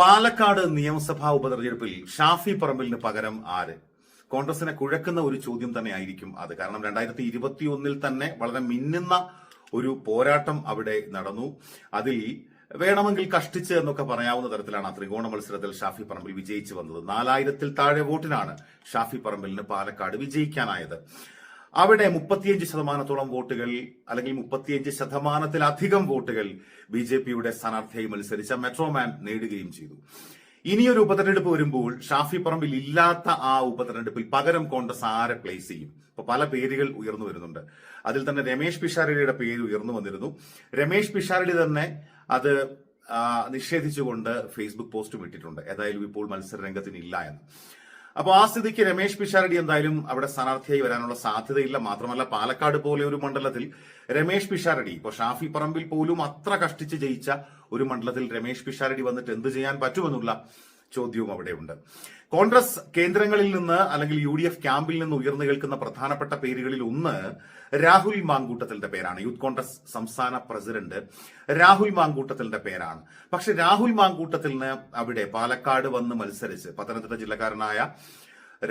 പാലക്കാട് നിയമസഭാ ഉപതെരഞ്ഞെടുപ്പിൽ ഷാഫി പറമ്പിലിന് പകരം ആര്? കോൺഗ്രസിനെ കുഴക്കുന്ന ഒരു ചോദ്യം തന്നെ ആയിരിക്കും അത്. കാരണം രണ്ടായിരത്തി ഇരുപത്തിയൊന്നിൽ തന്നെ വളരെ മിന്നുന്ന ഒരു പോരാട്ടം അവിടെ നടന്നു. അതിൽ വേണമെങ്കിൽ കഷ്ടിച്ച് എന്നൊക്കെ പറയാവുന്ന തരത്തിലാണ് ആ ത്രികോണ മത്സരത്തിൽ ഷാഫി പറമ്പിൽ വിജയിച്ചു വന്നത്. നാലായിരത്തിൽ താഴെ വോട്ടിനാണ് ഷാഫി പറമ്പിലിന് പാലക്കാട് വിജയിക്കാനായത്. അവിടെ മുപ്പത്തിയഞ്ച് ശതമാനത്തോളം വോട്ടുകൾ അല്ലെങ്കിൽ മുപ്പത്തിയഞ്ച് ശതമാനത്തിലധികം വോട്ടുകൾ ബി ജെ പിയുടെ സ്ഥാനാർത്ഥിയായി മത്സരിച്ച മെട്രോമാൻ നേടുകയും ചെയ്തു. ഇനിയൊരു ഉപതെരഞ്ഞെടുപ്പ് വരുമ്പോൾ ഷാഫി പറമ്പിൽ ഇല്ലാത്ത ആ ഉപതെരഞ്ഞെടുപ്പിൽ പകരം കോൺഗ്രസ് ആരെ പ്ലേസ് ചെയ്യും? ഇപ്പൊ പല പേരുകൾ ഉയർന്നു വരുന്നുണ്ട്. അതിൽ തന്നെ രമേശ് പിഷാരടിയുടെ പേര് ഉയർന്നു വന്നിരുന്നു. രമേശ് പിഷാരടി തന്നെ അത് നിഷേധിച്ചുകൊണ്ട് ഫേസ്ബുക്ക് പോസ്റ്റും ഇട്ടിട്ടുണ്ട്. ഏതായാലും ഇപ്പോൾ മത്സര രംഗത്തിന് ഇല്ല എന്ന്. അപ്പോൾ ആ സ്ഥിതിക്ക് രമേശ് പിഷാരടി എന്തായാലും അവിടെ സ്ഥാനാർത്ഥിയായി വരാനുള്ള സാധ്യതയില്ല. മാത്രമല്ല പാലക്കാട് പോലെ ഒരു മണ്ഡലത്തിൽ രമേശ് പിഷാരടി ഇപ്പോൾ ഷാഫി പറമ്പിൽ പോലും അത്ര കഷ്ടിച്ച് ജയിച്ച ഒരു മണ്ഡലത്തിൽ രമേശ് പിഷാരടി വന്നിട്ട് എന്ത് ചെയ്യാൻ പറ്റുമെന്നുള്ള ചോദ്യവും അവിടെയുണ്ട്. കോൺഗ്രസ് കേന്ദ്രങ്ങളിൽ നിന്ന് അല്ലെങ്കിൽ യു ഡി എഫ് ക്യാമ്പിൽ നിന്ന് ഉയർന്നു കേൾക്കുന്ന പ്രധാനപ്പെട്ട പേരുകളിൽ ഒന്ന് രാഹുൽ മാങ്കൂട്ടത്തിന്റെ പേരാണ്. യൂത്ത് കോൺഗ്രസ് സംസ്ഥാന പ്രസിഡന്റ് രാഹുൽ മാങ്കൂട്ടത്തിന്റെ പേരാണ്. പക്ഷെ രാഹുൽ മാങ്കൂട്ടത്തിന് അവിടെ പാലക്കാട് വന്ന് മത്സരിച്ച് പത്തനംതിട്ട ജില്ലക്കാരനായ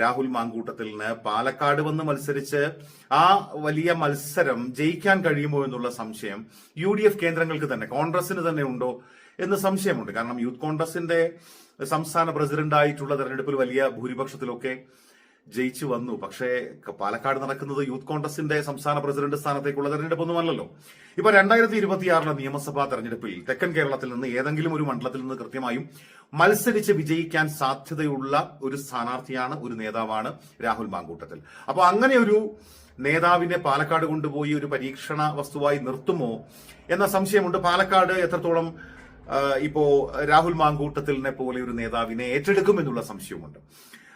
രാഹുൽ മാങ്കൂട്ടത്തിന് പാലക്കാട് വന്ന് മത്സരിച്ച് ആ വലിയ മത്സരം ജയിക്കാൻ കഴിയുമോ എന്നുള്ള സംശയം യു ഡി എഫ് കേന്ദ്രങ്ങൾക്ക് തന്നെ കോൺഗ്രസിന് തന്നെ ഉണ്ടോ എന്ന് സംശയമുണ്ട്. കാരണം യൂത്ത് കോൺഗ്രസിന്റെ സംസ്ഥാന പ്രസിഡന്റായിട്ടുള്ള തെരഞ്ഞെടുപ്പിൽ വലിയ ഭൂരിപക്ഷത്തിലൊക്കെ ജയിച്ചു വന്നു. പക്ഷേ പാലക്കാട് നടക്കുന്നത് യൂത്ത് കോൺഗ്രസിന്റെ സംസ്ഥാന പ്രസിഡന്റ് സ്ഥാനത്തേക്കുള്ള തെരഞ്ഞെടുപ്പൊന്നുമല്ലല്ലോ. ഇപ്പൊ രണ്ടായിരത്തി ഇരുപത്തിയാറിലെ നിയമസഭാ തെരഞ്ഞെടുപ്പിൽ തെക്കൻ കേരളത്തിൽ നിന്ന് ഏതെങ്കിലും ഒരു മണ്ഡലത്തിൽ നിന്ന് കൃത്യമായും മത്സരിച്ച് വിജയിക്കാൻ സാധ്യതയുള്ള ഒരു സ്ഥാനാർത്ഥിയാണ് ഒരു നേതാവാണ് രാഹുൽ മാങ്കൂട്ടത്തിൽ. അപ്പൊ അങ്ങനെ ഒരു നേതാവിനെ പാലക്കാട് കൊണ്ടുപോയി ഒരു പരീക്ഷണ വസ്തുവായി നിർത്തുമോ എന്ന സംശയമുണ്ട്. പാലക്കാട് എത്രത്തോളം ഇപ്പോ രാഹുൽ മാങ്കൂട്ടത്തിലിനെ പോലെ ഒരു നേതാവിനെ ഏറ്റെടുക്കും എന്നുള്ള സംശയമുണ്ട്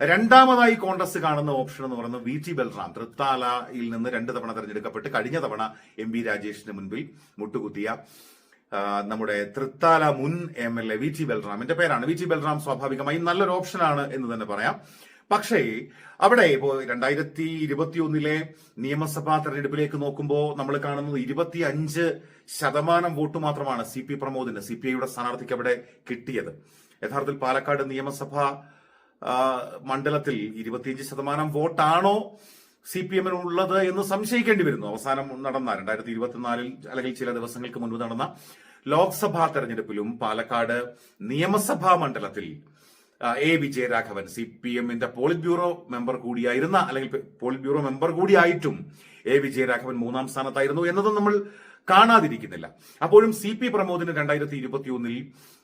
രണ്ടാമതായി കോൺഗ്രസ് കാണുന്ന ഓപ്ഷൻ എന്ന് പറയുന്നത് വി ടി ബൽറാം. തൃത്താലയിൽ നിന്ന് രണ്ട് തവണ തെരഞ്ഞെടുക്കപ്പെട്ട് കഴിഞ്ഞ തവണ എം വി രാജേഷിന് മുൻപിൽ മുട്ടുകുത്തിയ നമ്മുടെ തൃത്താല മുൻ M L A V T ബൽറാമിന്റെ പേരാണ്. വി ടി ബൽറാം സ്വാഭാവികമായും നല്ലൊരു ഓപ്ഷനാണ് എന്ന് തന്നെ പറയാം. പക്ഷേ അവിടെ ഇപ്പോ രണ്ടായിരത്തി ഇരുപത്തിയൊന്നിലെ നിയമസഭാ തെരഞ്ഞെടുപ്പിലേക്ക് നോക്കുമ്പോൾ നമ്മൾ കാണുന്നത് ഇരുപത്തി അഞ്ച് ശതമാനം വോട്ട് മാത്രമാണ് സി പി പ്രമോദിന് സി പി ഐയുടെ സ്ഥാനാർത്ഥിക്ക് അവിടെ കിട്ടിയത്. യഥാർത്ഥത്തിൽ പാലക്കാട് നിയമസഭാ മണ്ഡലത്തിൽ ഇരുപത്തിയഞ്ച് ശതമാനം വോട്ടാണോ സി പി എമ്മിന് ഉള്ളത് എന്ന് സംശയിക്കേണ്ടി വരുന്നു. അവസാനം നടന്ന രണ്ടായിരത്തി ഇരുപത്തിനാലിൽ അല്ലെങ്കിൽ ചില ദിവസങ്ങൾക്ക് മുൻപ് നടന്ന ലോക്സഭാ തെരഞ്ഞെടുപ്പിലും പാലക്കാട് നിയമസഭാ മണ്ഡലത്തിൽ എ വിജയരാഘവൻ സി പി എമ്മിന്റെ പോളിറ്റ് ബ്യൂറോ മെമ്പർ കൂടിയായിരുന്ന അല്ലെങ്കിൽ പോളിറ്റ് ബ്യൂറോ മെമ്പർ കൂടിയായിട്ടും എ വിജയരാഘവൻ മൂന്നാം സ്ഥാനത്തായിരുന്നു എന്നതും നമ്മൾ കാണാതിരിക്കുന്നില്ല. അപ്പോഴും സി പി പ്രമോദിന് രണ്ടായിരത്തി ഇരുപത്തി ഒന്നിൽ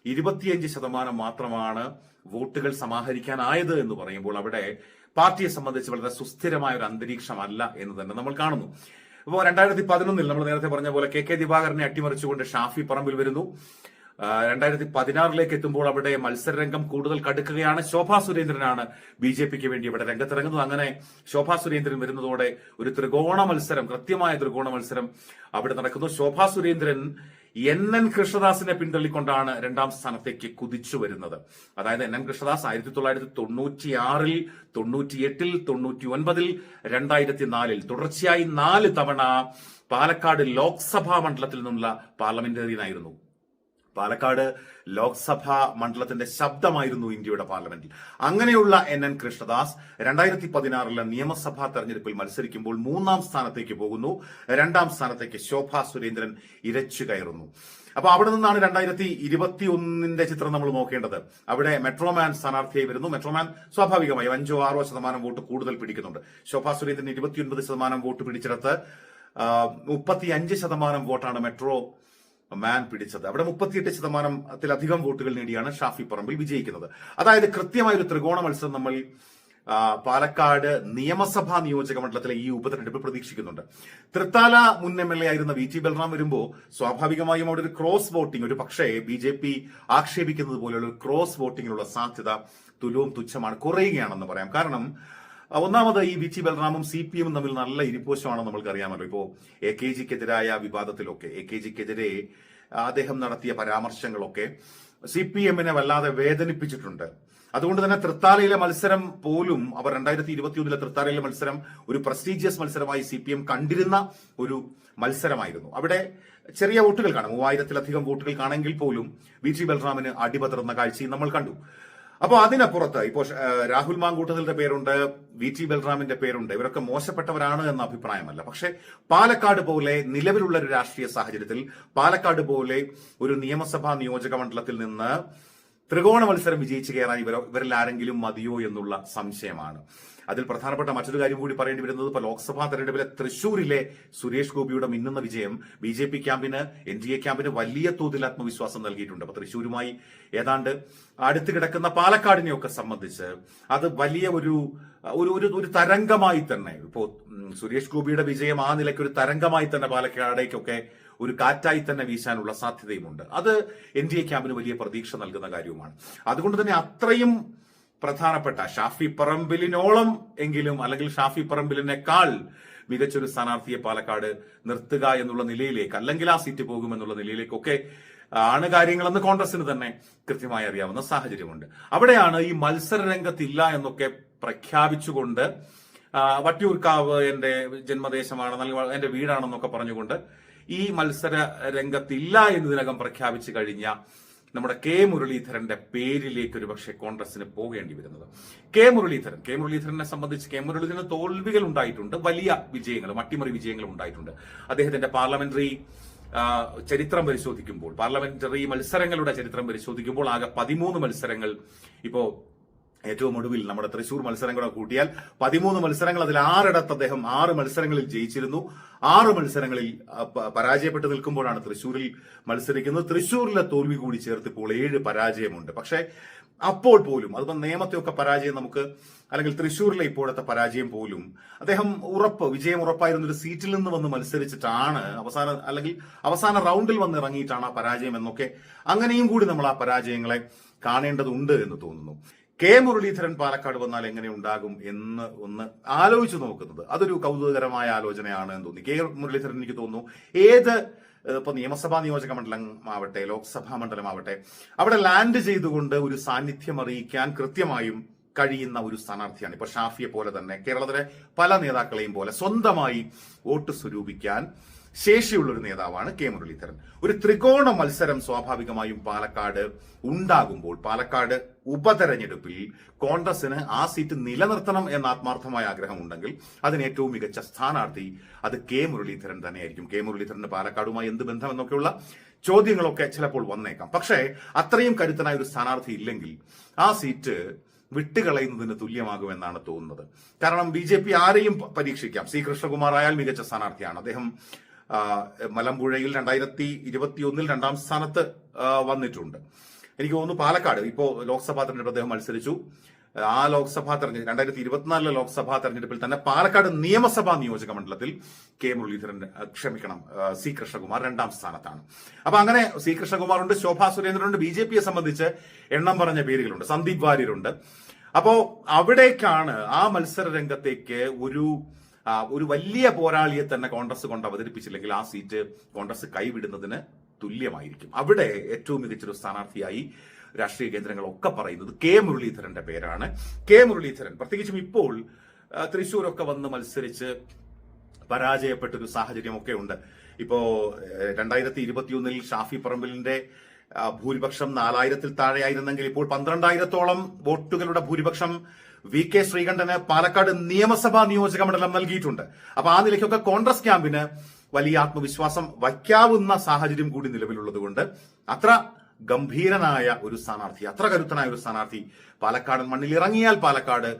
ഇരുപത്തിയഞ്ച് ശതമാനം മാത്രമാണ് വോട്ടുകൾ സമാഹരിക്കാനായത് എന്ന് പറയുമ്പോൾ അവിടെ പാർട്ടിയെ സംബന്ധിച്ച് വളരെ സുസ്ഥിരമായ ഒരു അന്തരീക്ഷമല്ല എന്ന് തന്നെ നമ്മൾ കാണുന്നു. ഇപ്പോൾ രണ്ടായിരത്തി പതിനൊന്നിൽ നമ്മൾ നേരത്തെ പറഞ്ഞ പോലെ കെ കെ ദിവാകരനെ അട്ടിമറിച്ചുകൊണ്ട് ഷാഫി പറമ്പിൽ വരുന്നു. രണ്ടായിരത്തി പതിനാറിലേക്ക് എത്തുമ്പോൾ അവിടെ മത്സരരംഗം കൂടുതൽ കടുക്കുകയാണ്. ശോഭാ സുരേന്ദ്രനാണ് ബി ജെ പിക്ക് വേണ്ടി ഇവിടെ രംഗത്തിറങ്ങുന്നത്. അങ്ങനെ ശോഭാ സുരേന്ദ്രൻ വരുന്നതോടെ ഒരു ത്രികോണ മത്സരം കൃത്യമായ ത്രികോണ മത്സരം അവിടെ നടക്കുന്നു. ശോഭാ സുരേന്ദ്രൻ എൻ എൻ കൃഷ്ണദാസിനെ പിന്തള്ളിക്കൊണ്ടാണ് രണ്ടാം സ്ഥാനത്തേക്ക് കുതിച്ചു വരുന്നത്. അതായത് എൻ എൻ കൃഷ്ണദാസ് ആയിരത്തി തൊള്ളായിരത്തി തൊണ്ണൂറ്റിയാറിൽ തൊണ്ണൂറ്റിയെട്ടിൽ തൊണ്ണൂറ്റി ഒൻപതിൽ രണ്ടായിരത്തി നാലിൽ തുടർച്ചയായി നാല് തവണ പാലക്കാട് ലോക്സഭാ മണ്ഡലത്തിൽ നിന്നുള്ള പാർലമെന്റേറിയനായിരുന്നു. പാലക്കാട് ലോക്സഭാ മണ്ഡലത്തിന്റെ ശബ്ദമായിരുന്നു ഇന്ത്യയുടെ പാർലമെന്റിൽ. അങ്ങനെയുള്ള എൻ എൻ കൃഷ്ണദാസ് രണ്ടായിരത്തി പതിനാറിലെ നിയമസഭാ തെരഞ്ഞെടുപ്പിൽ മത്സരിക്കുമ്പോൾ മൂന്നാം സ്ഥാനത്തേക്ക് പോകുന്നു. രണ്ടാം സ്ഥാനത്തേക്ക് ശോഭാ സുരേന്ദ്രൻ ഇരച്ചു കയറുന്നു. അപ്പൊ അവിടെ നിന്നാണ് രണ്ടായിരത്തി ഇരുപത്തി ഒന്നിന്റെ ചിത്രം നമ്മൾ നോക്കേണ്ടത്. അവിടെ മെട്രോമാൻ സ്ഥാനാർത്ഥിയായി വരുന്നു. മെട്രോമാൻ സ്വാഭാവികമായി അഞ്ചോ ആറോ ശതമാനം വോട്ട് കൂടുതൽ പിടിക്കുന്നുണ്ട്. ശോഭാ സുരേന്ദ്രൻ ഇരുപത്തിയൊൻപത് ശതമാനം വോട്ട് പിടിച്ചെടുത്ത് മുപ്പത്തി അഞ്ച് ശതമാനം വോട്ടാണ് മെട്രോ മാൻ പിടിച്ചത്. അവിടെ മുപ്പത്തിയെട്ട് ശതമാനത്തിലധികം വോട്ടുകൾ നേടിയാണ് ഷാഫി പറമ്പിൽ വിജയിക്കുന്നത്. അതായത് കൃത്യമായ ഒരു ത്രികോണ മത്സരം നമ്മൾ പാലക്കാട് നിയമസഭാ നിയോജക മണ്ഡലത്തിലെ ഈ ഉപതെരഞ്ഞെടുപ്പ് പ്രതീക്ഷിക്കുന്നുണ്ട്. തൃത്താല മുൻ എം എൽ എ ആയിരുന്ന വി ടി ബൽറാം വരുമ്പോൾ സ്വാഭാവികമായും അവിടെ ഒരു ക്രോസ് വോട്ടിംഗ് ഒരു പക്ഷേ ബി ജെ പി ആക്ഷേപിക്കുന്നത് പോലെയുള്ള ക്രോസ് വോട്ടിങ്ങിനുള്ള സാധ്യത തുലവും തുച്ഛമാണ് കുറയുകയാണെന്ന് പറയാം. കാരണം ഒന്നാമത് ഈ വി ബലറാമും സി പി എമ്മും തമ്മിൽ നല്ല ഇരിപ്പോശമാണെന്ന് നമ്മൾക്ക് അറിയാമല്ലോ ഇപ്പോ എ കെ ജിക്കെതിരായ വിവാദത്തിലൊക്കെ എ കെ ജിക്കെതിരെ അദ്ദേഹം നടത്തിയ പരാമർശങ്ങളൊക്കെ സി പി എമ്മിനെ വല്ലാതെ വേദനിപ്പിച്ചിട്ടുണ്ട്. അതുകൊണ്ട് തന്നെ തൃത്താലയിലെ മത്സരം പോലും അവർ രണ്ടായിരത്തി ഇരുപത്തിയൊന്നിലെ തൃത്താലയിലെ മത്സരം ഒരു പ്രസ്റ്റീജിയസ് മത്സരമായി സി പി എം കണ്ടിരുന്ന ഒരു മത്സരമായിരുന്നു. അവിടെ ചെറിയ വോട്ടുകൾ കാണാം. മൂവായിരത്തിലധികം വോട്ടുകൾ കാണെങ്കിൽ പോലും വി ടി ബൽറാമിന് അടിപതർന്ന കാഴ്ചയും നമ്മൾ കണ്ടു. അപ്പോൾ അതിനപ്പുറത്ത് ഇപ്പോൾ രാഹുൽ മാങ്കൂട്ടത്തിലെ പേരുണ്ട് വി ടി ബൽറാമിന്റെ പേരുണ്ട്. ഇവരൊക്കെ മോശപ്പെട്ടവരാണ് എന്ന അഭിപ്രായമല്ല. പക്ഷെ പാലക്കാട് പോലെ നിലവിലുള്ള ഒരു രാഷ്ട്രീയ സാഹചര്യത്തിൽ പാലക്കാട് പോലെ ഒരു നിയമസഭാ നിയോജക മണ്ഡലത്തിൽ നിന്ന് ത്രികോണ മത്സരം വിജയിച്ച് കയറാൻ ഇവർ ഇവരിൽ ആരെങ്കിലും മതിയോ എന്നുള്ള സംശയമാണ്. അതിൽ പ്രധാനപ്പെട്ട മറ്റൊരു കാര്യം കൂടി പറയേണ്ടി വരുന്നത് ഇപ്പോൾ ലോക്സഭാ തെരഞ്ഞെടുപ്പിലെ തൃശൂരിലെ സുരേഷ് ഗോപിയുടെ മിന്നുന്ന വിജയം ബി ജെ പി ക്യാമ്പിന് എൻ ഡി എ ക്യാമ്പിന് വലിയ തോതിൽ ആത്മവിശ്വാസം നൽകിയിട്ടുണ്ട്. അപ്പൊ തൃശൂരുമായി ഏതാണ്ട് അടുത്ത് കിടക്കുന്ന പാലക്കാടിനെയൊക്കെ സംബന്ധിച്ച് അത് വലിയ ഒരു ഒരു ഒരു ഒരു തരംഗമായി തന്നെ. ഇപ്പോ സുരേഷ് ഗോപിയുടെ വിജയം ആ നിലയ്ക്ക് ഒരു തരംഗമായി തന്നെ പാലക്കാടേക്കൊക്കെ ഒരു കാറ്റായി തന്നെ വീശാനുള്ള സാധ്യതയുമുണ്ട്. അത് എൻ ഡി എ ക്യാമ്പിന് വലിയ പ്രതീക്ഷ നൽകുന്ന കാര്യവുമാണ്. അതുകൊണ്ട് തന്നെ അത്രയും പ്രധാനപ്പെട്ട ഷാഫി പറമ്പിലിനോളം എങ്കിലും അല്ലെങ്കിൽ ഷാഫി പറമ്പിലിനേക്കാൾ മികച്ചൊരു സ്ഥാനാർത്ഥിയെ പാലക്കാട് നിർത്തുക എന്നുള്ള നിലയിലേക്ക് അല്ലെങ്കിൽ ആ സീറ്റ് പോകുമെന്നുള്ള നിലയിലേക്കൊക്കെ ആണ് കാര്യങ്ങളെന്ന് കോൺഗ്രസിന് തന്നെ കൃത്യമായി അറിയാവുന്ന സാഹചര്യമുണ്ട്. അവിടെയാണ് ഈ മത്സര രംഗത്തില്ല എന്നൊക്കെ പ്രഖ്യാപിച്ചുകൊണ്ട് വട്ടിയൂർക്കാവ് എന്റെ ജന്മദേശമാണ് എന്റെ വീടാണെന്നൊക്കെ പറഞ്ഞുകൊണ്ട് ഈ മത്സര രംഗത്തില്ല എന്നതിനകം പ്രഖ്യാപിച്ചു കഴിഞ്ഞ നമ്മുടെ കെ മുരളീധരന്റെ പേരിലേക്ക് ഒരു പക്ഷേ കോൺഗ്രസിന് പോകേണ്ടി വരുന്നത്. കെ മുരളീധരൻ കെ മുരളീധരനെ സംബന്ധിച്ച് കെ മുരളീധരന് തോൽവികൾ ഉണ്ടായിട്ടുണ്ട്. വലിയ വിജയങ്ങൾ അട്ടിമറി വിജയങ്ങളും ഉണ്ടായിട്ടുണ്ട്. അദ്ദേഹത്തിന്റെ പാർലമെന്ററി ചരിത്രം പരിശോധിക്കുമ്പോൾ പാർലമെന്ററി മത്സരങ്ങളുടെ ചരിത്രം പരിശോധിക്കുമ്പോൾ ആകെ പതിമൂന്ന് മത്സരങ്ങൾ ഇപ്പോ ഏറ്റവും ഒടുവിൽ നമ്മുടെ തൃശൂർ മത്സരം കൂടെ കൂട്ടിയാൽ പതിമൂന്ന് മത്സരങ്ങൾ അതിൽ ആറിടത്ത് അദ്ദേഹം ആറ് മത്സരങ്ങളിൽ ജയിച്ചിരുന്നു. ആറ് മത്സരങ്ങളിൽ പരാജയപ്പെട്ടു നിൽക്കുമ്പോഴാണ് തൃശൂരിൽ മത്സരിക്കുന്നത്. തൃശൂരിലെ തോൽവി കൂടി ചേർത്ത് ഇപ്പോൾ ഏഴ് പരാജയമുണ്ട്. പക്ഷേ അപ്പോൾ പോലും അതിപ്പോൾ നിയമത്തെയൊക്കെ പരാജയം നമുക്ക് അല്ലെങ്കിൽ തൃശ്ശൂരിലെ ഇപ്പോഴത്തെ പരാജയം പോലും അദ്ദേഹം ഉറപ്പ് വിജയം ഉറപ്പായിരുന്ന ഒരു സീറ്റിൽ നിന്ന് വന്ന് മത്സരിച്ചിട്ടാണ് അവസാന അല്ലെങ്കിൽ അവസാന റൗണ്ടിൽ വന്ന് ഇറങ്ങിയിട്ടാണ് ആ പരാജയം എന്നൊക്കെ അങ്ങനെയും കൂടി നമ്മൾ ആ പരാജയങ്ങളെ കാണേണ്ടതുണ്ട് എന്ന് തോന്നുന്നു. കെ മുരളീധരൻ പാലക്കാട് വന്നാൽ എങ്ങനെ ഉണ്ടാകും എന്ന് ഒന്ന് ആലോചിച്ചു നോക്കുന്നത്. അതൊരു കൗതുകകരമായ ആലോചനയാണ് എന്ന് തോന്നി. കെ മുരളീധരൻ എനിക്ക് തോന്നുന്നു ഏത് ഇപ്പൊ നിയമസഭാ നിയോജക മണ്ഡലം ആവട്ടെ ലോക്സഭാ മണ്ഡലം ആവട്ടെ അവിടെ ലാൻഡ് ചെയ്തുകൊണ്ട് ഒരു സാന്നിധ്യം അറിയിക്കാൻ കൃത്യമായും കഴിയുന്ന ഒരു സ്ഥാനാർത്ഥിയാണ്. ഇപ്പൊ ഷാഫിയെ പോലെ തന്നെ കേരളത്തിലെ പല നേതാക്കളെയും പോലെ സ്വന്തമായി വോട്ട് സ്വരൂപിക്കാൻ ശേഷിയുള്ള ഒരു നേതാവാണ് കെ മുരളീധരൻ. ഒരു ത്രികോണ മത്സരം സ്വാഭാവികമായും പാലക്കാട് ഉണ്ടാകുമ്പോൾ പാലക്കാട് ഉപതെരഞ്ഞെടുപ്പിൽ കോൺഗ്രസിന് ആ സീറ്റ് നിലനിർത്തണം എന്ന ആത്മാർത്ഥമായ ആഗ്രഹമുണ്ടെങ്കിൽ അതിന് ഏറ്റവും മികച്ച സ്ഥാനാർത്ഥി അത് കെ മുരളീധരൻ തന്നെയായിരിക്കും. കെ മുരളീധരന് പാലക്കാടുമായി എന്ത് ബന്ധം എന്നൊക്കെയുള്ള ചോദ്യങ്ങളൊക്കെ ചിലപ്പോൾ വന്നേക്കാം. പക്ഷേ അത്രയും കരുത്തനായ ഒരു സ്ഥാനാർത്ഥി ഇല്ലെങ്കിൽ ആ സീറ്റ് വിട്ടുകളയുന്നതിന് തുല്യമാകുമെന്നാണ് തോന്നുന്നത്. കാരണം ബി ജെ പി ആരെയും പരീക്ഷിക്കാം. സി കൃഷ്ണകുമാർ ആയാൽ മികച്ച സ്ഥാനാർത്ഥിയാണ്. അദ്ദേഹം മലമ്പുഴയിൽ രണ്ടായിരത്തി ഇരുപത്തിയൊന്നിൽ രണ്ടാം സ്ഥാനത്ത് വന്നിട്ടുണ്ട്. എനിക്ക് തോന്നുന്നു പാലക്കാട് ഇപ്പോൾ ലോക്സഭാ തെരഞ്ഞെടുപ്പ് അദ്ദേഹം മത്സരിച്ചു. ആ ലോക്സഭാ തെരഞ്ഞെടുപ്പ് രണ്ടായിരത്തി ഇരുപത്തിനാലിലെ ലോക്സഭാ തെരഞ്ഞെടുപ്പിൽ തന്നെ പാലക്കാട് നിയമസഭാ നിയോജക മണ്ഡലത്തിൽ കെ മുരളീധരൻ ക്ഷമിക്കണം സി കൃഷ്ണകുമാർ രണ്ടാം സ്ഥാനത്താണ്. അപ്പൊ അങ്ങനെ സി കൃഷ്ണകുമാറുണ്ട് ശോഭാ സുരേന്ദ്രനുണ്ട് ബി ജെ പിയെ സംബന്ധിച്ച് എണ്ണം പറഞ്ഞ പേരുകളുണ്ട്. സന്ദീപ് വാര്യരുണ്ട്. അപ്പോ അവിടേക്കാണ് ആ മത്സര രംഗത്തേക്ക് ഒരു ഒരു വലിയ പോരാളിയെ തന്നെ കോൺഗ്രസ് കൊണ്ട് അവതരിപ്പിച്ചില്ലെങ്കിൽ ആ സീറ്റ് കോൺഗ്രസ് കൈവിടുന്നതിന് തുല്യമായിരിക്കും. അവിടെ ഏറ്റവും മികച്ചൊരു സ്ഥാനാർത്ഥിയായി രാഷ്ട്രീയ കേന്ദ്രങ്ങളൊക്കെ പറയുന്നത് കെ മുരളീധരന്റെ പേരാണ്. കെ മുരളീധരൻ പ്രത്യേകിച്ചും ഇപ്പോൾ തൃശ്ശൂരൊക്കെ വന്ന് മത്സരിച്ച് പരാജയപ്പെട്ടൊരു സാഹചര്യമൊക്കെ ഉണ്ട്. ഇപ്പോ രണ്ടായിരത്തി ഇരുപത്തിയൊന്നിൽ ഷാഫി പറമ്പിലിന്റെ ഭൂരിപക്ഷം നാലായിരത്തിൽ താഴെയായിരുന്നെങ്കിൽ ഇപ്പോൾ പന്ത്രണ്ടായിരത്തോളം വോട്ടുകളുടെ ഭൂരിപക്ഷം വി കെ ശ്രീകണ്ഠന് പാലക്കാട് നിയമസഭാ നിയോജക മണ്ഡലം നൽകിയിട്ടുണ്ട്. അപ്പൊ ആ നിലയ്ക്കൊക്കെ കോൺഗ്രസ് ക്യാമ്പിന് വലിയ ആത്മവിശ്വാസം വയ്ക്കാവുന്ന സാഹചര്യം കൂടി നിലവിലുള്ളതുകൊണ്ട് അത്ര ഗംഭീരനായ ഒരു സ്ഥാനാർത്ഥി അത്ര കരുത്തനായ ഒരു സ്ഥാനാർത്ഥി പാലക്കാട് മണ്ണിൽ ഇറങ്ങിയാൽ പാലക്കാട്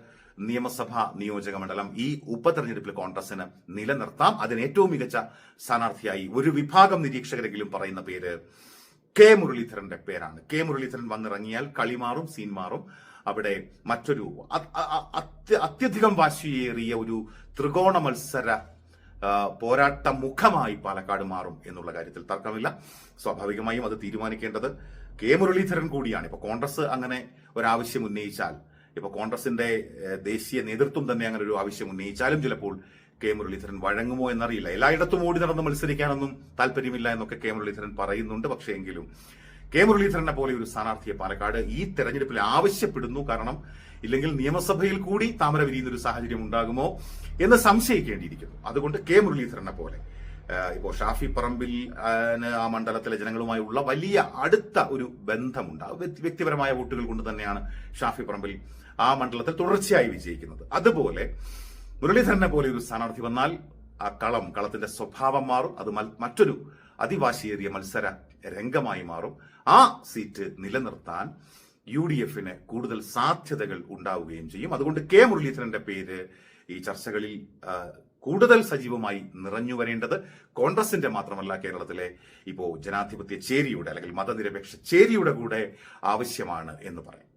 നിയമസഭാ നിയോജക മണ്ഡലം ഈ ഉപതെരഞ്ഞെടുപ്പിൽ കോൺഗ്രസിന് നിലനിർത്താം. അതിന് ഏറ്റവും മികച്ച സ്ഥാനാർത്ഥിയായി ഒരു വിഭാഗം നിരീക്ഷകരെങ്കിലും പറയുന്ന പേര് കെ മുരളീധരന്റെ പേരാണ്. കെ മുരളീധരൻ വന്നിറങ്ങിയാൽ കളിമാറും സീൻ മാറും അവിടെ മറ്റൊരു അത്യധികം വാശിയേറിയ ഒരു ത്രികോണ മത്സര പോരാട്ട മുഖമായി പാലക്കാട് മാറും എന്നുള്ള കാര്യത്തിൽ തർക്കമില്ല. സ്വാഭാവികമായും അത് തീരുമാനിക്കേണ്ടത് കെ മുരളീധരൻ കൂടിയാണ്. ഇപ്പൊ കോൺഗ്രസ് അങ്ങനെ ഒരാവശ്യം ഉന്നയിച്ചാൽ ഇപ്പൊ കോൺഗ്രസിന്റെ ദേശീയ നേതൃത്വം തന്നെ അങ്ങനെ ഒരു ആവശ്യം ഉന്നയിച്ചാലും ചിലപ്പോൾ കെ മുരളീധരൻ വഴങ്ങുമോ എന്നറിയില്ല. എല്ലായിടത്തും ഓടി നടന്ന് മത്സരിക്കാനൊന്നും താല്പര്യമില്ല എന്നൊക്കെ കെ മുരളീധരൻ പറയുന്നുണ്ട്. പക്ഷേ എങ്കിലും കെ മുരളീധരനെ പോലെ ഒരു സ്ഥാനാർത്ഥിയെ പാലക്കാട് ഈ തെരഞ്ഞെടുപ്പിൽ ആവശ്യപ്പെടുന്നു. കാരണം ഇല്ലെങ്കിൽ നിയമസഭയിൽ കൂടി താമര വിരിയുന്ന ഒരു സാഹചര്യം ഉണ്ടാകുമോ എന്ന് സംശയിക്കേണ്ടിയിരിക്കുന്നു. അതുകൊണ്ട് കെ മുരളീധരനെ പോലെ ഇപ്പോൾ ഷാഫി പറമ്പിൽ ആ മണ്ഡലത്തിലെ ജനങ്ങളുമായുള്ള വലിയ അടുത്ത ഒരു ബന്ധമുണ്ട്. വ്യക്തിപരമായ വോട്ടുകൾ കൊണ്ട് തന്നെയാണ് ഷാഫി പറമ്പിൽ ആ മണ്ഡലത്തിൽ തുടർച്ചയായി വിജയിക്കുന്നത്. അതുപോലെ മുരളീധരനെ പോലെ ഒരു സ്ഥാനാർത്ഥി വന്നാൽ ആ കളം കളത്തിന്റെ സ്വഭാവം മാറും. അത് മറ്റൊരു അതിവാശിയേറിയ മത്സര രംഗമായി മാറും. ആ സീറ്റ് നിലനിർത്താൻ യു ഡി എഫിന് കൂടുതൽ സാധ്യതകൾ ഉണ്ടാവുകയും ചെയ്യും. അതുകൊണ്ട് കെ മുരളീധരന്റെ പേര് ഈ ചർച്ചകളിൽ കൂടുതൽ സജീവമായി നിറഞ്ഞു വരേണ്ടത് കോൺഗ്രസിന്റെ മാത്രമല്ല കേരളത്തിലെ ഇപ്പോൾ ജനാധിപത്യ ചേരിയുടെ അല്ലെങ്കിൽ മതനിരപേക്ഷ ചേരിയുടെ കൂടെ ആവശ്യമാണ് എന്ന് പറയും.